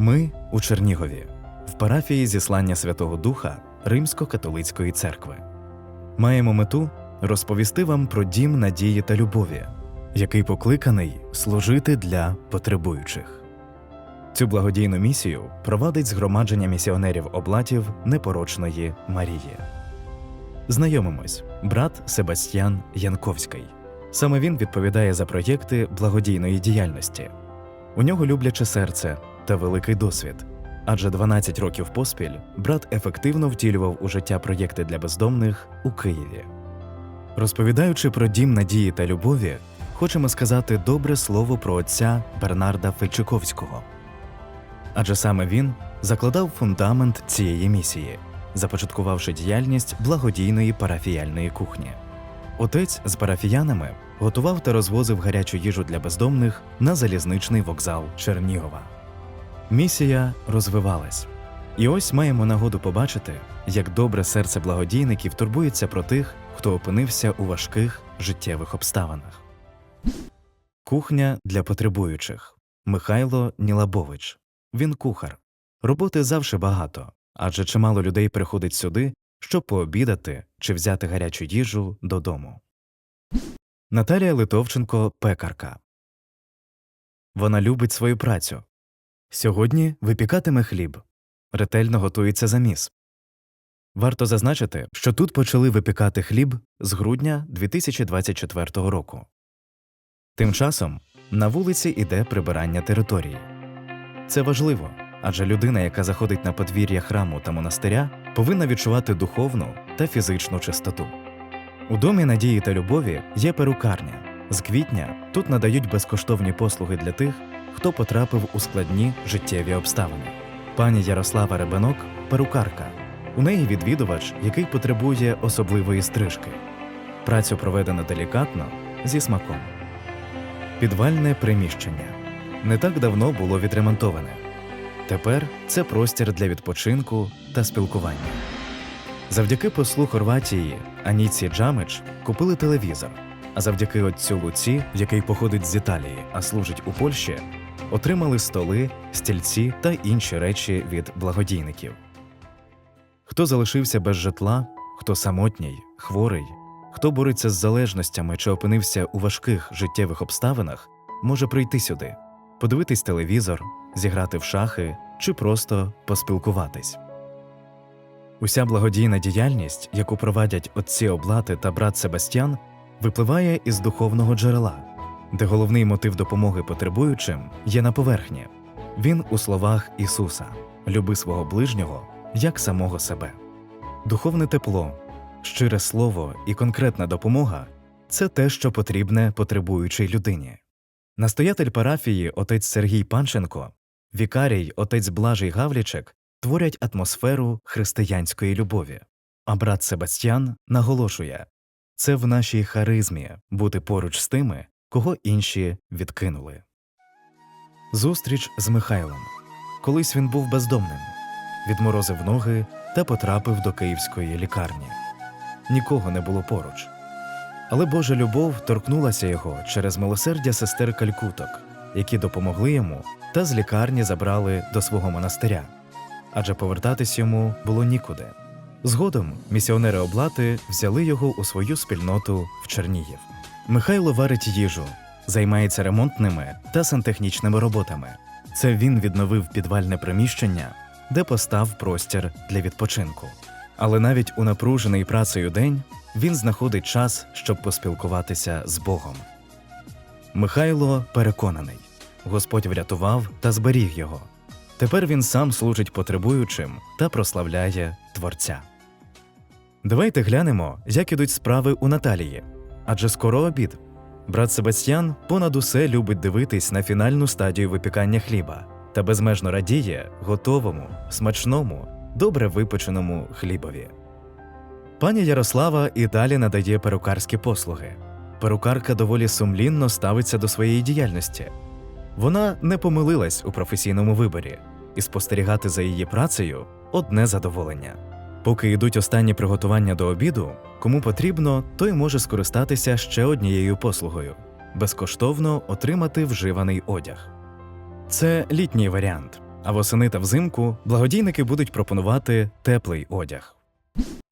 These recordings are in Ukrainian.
Ми у Чернігові, в парафії зіслання Святого Духа Римсько-католицької церкви. Маємо мету розповісти вам про дім надії та любові, який покликаний служити для потребуючих. Цю благодійну місію провадить згромадження місіонерів облатів непорочної Марії. Знайомимось, брат Себастьян Янковський. Саме він відповідає за проєкти благодійної діяльності. У нього любляче серце та великий досвід. Адже 12 років поспіль брат ефективно втілював у життя проєкти для бездомних у Києві. Розповідаючи про дім надії та любові, хочемо сказати добре слово про отця Бернарда Фельчиковського. Адже саме він закладав фундамент цієї місії, започаткувавши діяльність благодійної парафіяльної кухні. Отець з парафіянами готував та розвозив гарячу їжу для бездомних на залізничний вокзал Чернігова. Місія розвивалась. І ось маємо нагоду побачити, як добре серце благодійників турбується про тих, хто опинився у важких життєвих обставинах. Кухня для потребуючих Михайло Нілабович. Він кухар. Роботи завжди багато, адже чимало людей приходить сюди, щоб пообідати чи взяти гарячу їжу додому. Наталія Литовченко пекарка. Вона любить свою працю. Сьогодні випікатиме хліб. Ретельно готується заміс. Варто зазначити, що тут почали випікати хліб з грудня 2024 року. Тим часом на вулиці іде прибирання території. Це важливо, адже людина, яка заходить на подвір'я храму та монастиря, повинна відчувати духовну та фізичну чистоту. У домі надії та любові є перукарня. З квітня тут надають безкоштовні послуги для тих, хто потрапив у складні життєві обставини. Пані Ярослава Ребенок перукарка. У неї відвідувач, який потребує особливої стрижки. Працю проведено делікатно зі смаком. Підвальне приміщення не так давно було відремонтоване. Тепер це простір для відпочинку та спілкування. Завдяки послу Хорватії Аніці Джамич купили телевізор, а завдяки отцю Луці, який походить з Італії, а служить у Польщі, отримали столи, стільці та інші речі від благодійників. Хто залишився без житла, хто самотній, хворий, хто бореться з залежностями чи опинився у важких життєвих обставинах, може прийти сюди, подивитись телевізор, зіграти в шахи чи просто поспілкуватись. Уся благодійна діяльність, яку провадять отці облати та брат Себастьян, випливає із духовного джерела, де головний мотив допомоги потребуючим є на поверхні. Він у словах Ісуса люби свого ближнього як самого себе. Духовне тепло, щире слово і конкретна допомога це те, що потрібне потребуючій людині. Настоятель парафії отець Сергій Панченко, вікарій отець Блажий Гавлічек творять атмосферу християнської любові. А брат Себастьян наголошує це в нашій харизмі бути поруч з тими, кого інші відкинули. Зустріч з Михайлом. Колись він був бездомним, відморозив ноги та потрапив до київської лікарні. Нікого не було поруч. Але Божа любов торкнулася його через милосердя сестер Калькуток, які допомогли йому та з лікарні забрали до свого монастиря, адже повертатись йому було нікуди. Згодом місіонери облати взяли його у свою спільноту в Чернігів. Михайло варить їжу, займається ремонтними та сантехнічними роботами. Це він відновив підвальне приміщення, де постав простір для відпочинку. Але навіть у напружений працею день він знаходить час, щоб поспілкуватися з Богом. Михайло переконаний, Господь врятував та зберіг його. Тепер він сам служить потребуючим та прославляє Творця. Давайте глянемо, як ідуть справи у Наталії. Адже скоро обід. Брат Себастьян понад усе любить дивитись на фінальну стадію випікання хліба та безмежно радіє готовому, смачному, добре випеченому хлібові. Пані Ярослава і далі надає перукарські послуги. Перукарка доволі сумлінно ставиться до своєї діяльності. Вона не помилилась у професійному виборі, і спостерігати за її працею одне задоволення. Поки йдуть останні приготування до обіду, кому потрібно, той може скористатися ще однією послугою безкоштовно отримати вживаний одяг. Це літній варіант, А восени та взимку благодійники будуть пропонувати теплий одяг.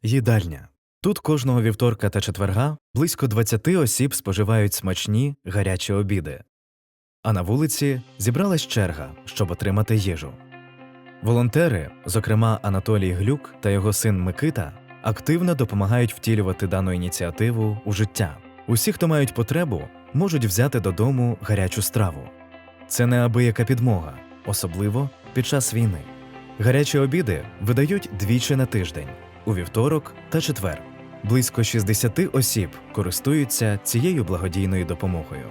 Їдальня. Тут кожного вівторка та четверга близько 20 осіб споживають смачні гарячі обіди. А на вулиці зібралась черга, щоб отримати їжу. Волонтери, зокрема Анатолій Глюк та його син Микита, активно допомагають втілювати дану ініціативу у життя. Усі, хто мають потребу, можуть взяти додому гарячу страву. Це неабияка підмога, особливо під час війни. Гарячі обіди видають двічі на тиждень у вівторок та четвер. Близько 60 осіб користуються цією благодійною допомогою.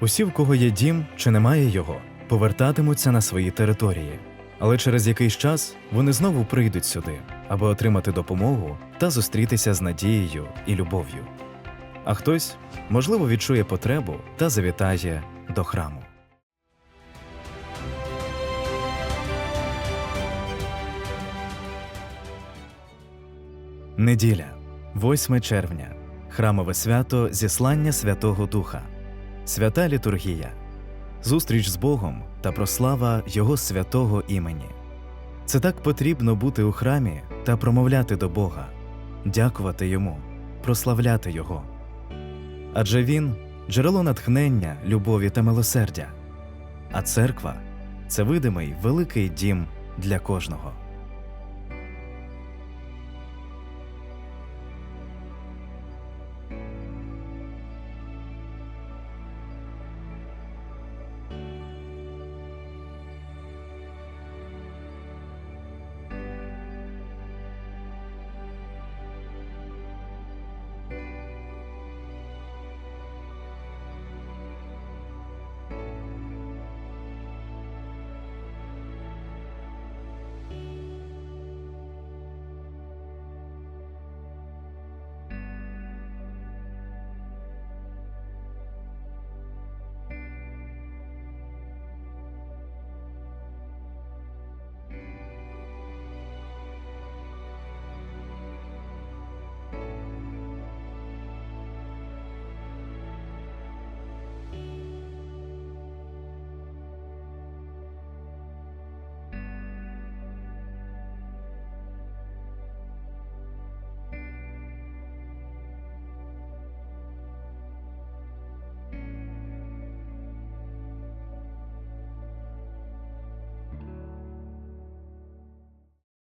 Усі, в кого є дім чи немає його, повертатимуться на свої території, але через якийсь час вони знову прийдуть сюди, аби отримати допомогу та зустрітися з надією і любов'ю. А хтось, можливо, відчує потребу та завітає до храму. Неділя, 8 червня, храмове свято зіслання Святого Духа, свята літургія, зустріч з Богом та прослава Його святого імені. Це так потрібно бути у храмі та промовляти до Бога, дякувати Йому, прославляти Його. Адже Він джерело натхнення, любові та милосердя, а церква це видимий великий дім для кожного.